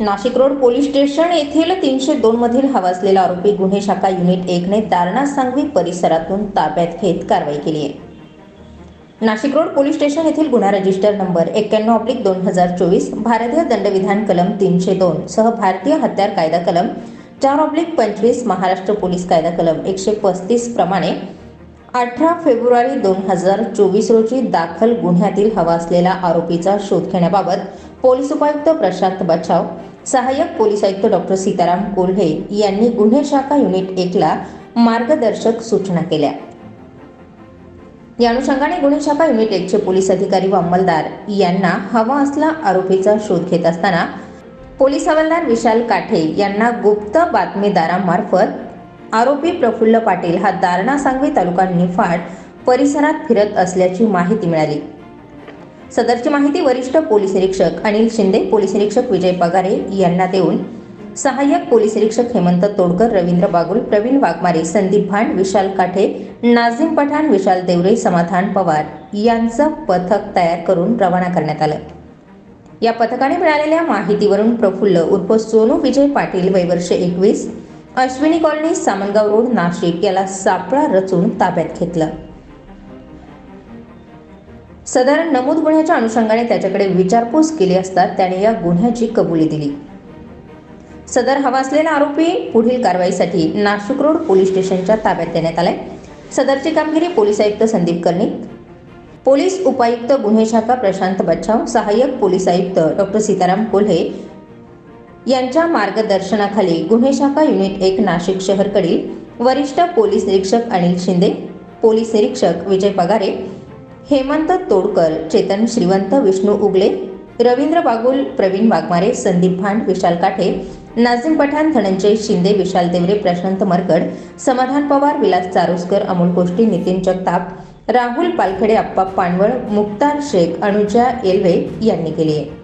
Nashik road police station येथील तीनशे दोन मधील हवा असलेला आरोपी गुन्हे शाखा युनिट एकने दारणा सांगवी परिसरातून ताब्यात घेत कारवाई केली आहे. नाशिक रोड पोलीस स्टेशन येथील गुन्हा रजिस्टर नंबर एक्क्याण्णव ऑब्लिक दोन हजार चोवीस भारतीय दंडविधान कलम तीनशे दोन सह भारतीय हत्यार कायदा कलम चार ऑब्लिक पंचवीस महाराष्ट्र पोलीस कायदा कलम एकशे पस्तीस प्रमाणे अठरा फेब्रुवारी दोन हजार चोवीस रोजी दाखल गुन्ह्यातील हवा असलेला आरोपीचा शोध घेण्याबाबत पोलीस उपायुक्त प्रशांत बचाव सहाय्यक पोलीस आयुक्त डॉक्टर सीताराम कोल्हे यांनी गुन्हे शाखा युनिट एकला मार्गदर्शक सूचना केल्या. या अनुषंगाने गुन्हे शाखा युनिट एकचे पोलीस अधिकारी व अंमलदार यांना हवा असला आरोपीचा शोध घेत असताना पोलीस हवालदार विशाल काठे यांना गुप्त बातमीदारांमार्फत आरोपी प्रफुल्ल पाटील हा दारणा सांगवी तालुका निफाड परिसरात फिरत असल्याची माहिती मिळाली. सदरची माहिती वरिष्ठ पोलीस निरीक्षक अनिल शिंदे पोलीस निरीक्षक विजय पगारे यांना देऊन सहाय्यक पोलीस निरीक्षक हेमंत तोडकर रवींद्र बागुल प्रवीण वाघमारे संदीप भांड विशाल काठे नाझिम पठाण विशाल देवरे समाधान पवार यांचं पथक तयार करून रवाना करण्यात आलं. या पथकाने मिळालेल्या माहितीवरून प्रफुल्ल उर्फ सोनू विजय पाटील वय वर्ष एकवीस अश्विनी कॉलनी सामनगाव रोड नाशिक याला सापळा रचून ताब्यात घेतलं. साधारण नमूद गुन्ह्याच्या अनुषंगाने त्याच्याकडे विचारपूस केली असता त्याने या गुन्ह्याची कबुली दिली. सदर हवा असलेला आरोपी पुढील कारवाईसाठी नाशिक रोड पोलीस स्टेशनच्या ताब्यात देण्यात आलाय. सदरची कामगिरी पोलीस आयुक्त संदीप कर्णिक पोलीस उपायुक्त गुन्हे शाखा प्रशांत बच्चाव सहाय्यक पोलीस आयुक्त डॉक्टर सीताराम कोल्हे यांच्या मार्गदर्शनाखाली गुन्हे शाखा युनिट एक नाशिक शहरकडील वरिष्ठ पोलीस निरीक्षक अनिल शिंदे पोलीस निरीक्षक विजय पगारे हेमंत तोडकर चेतन श्रीवंत विष्णू उगले रवींद्र बागुल प्रवीण वाघमारे संदीप भांड विशाल काठे नाझीम पठाण धनंजय शिंदे विशाल देवरे प्रशांत मरकड समाधान पवार विलास चारोस्कर अमोल कोष्टी नितीन जगताप राहुल पालखेडे अप्पा पानवळ मुक्तार शेख अनुजा एल्वे यांनी केली आहे.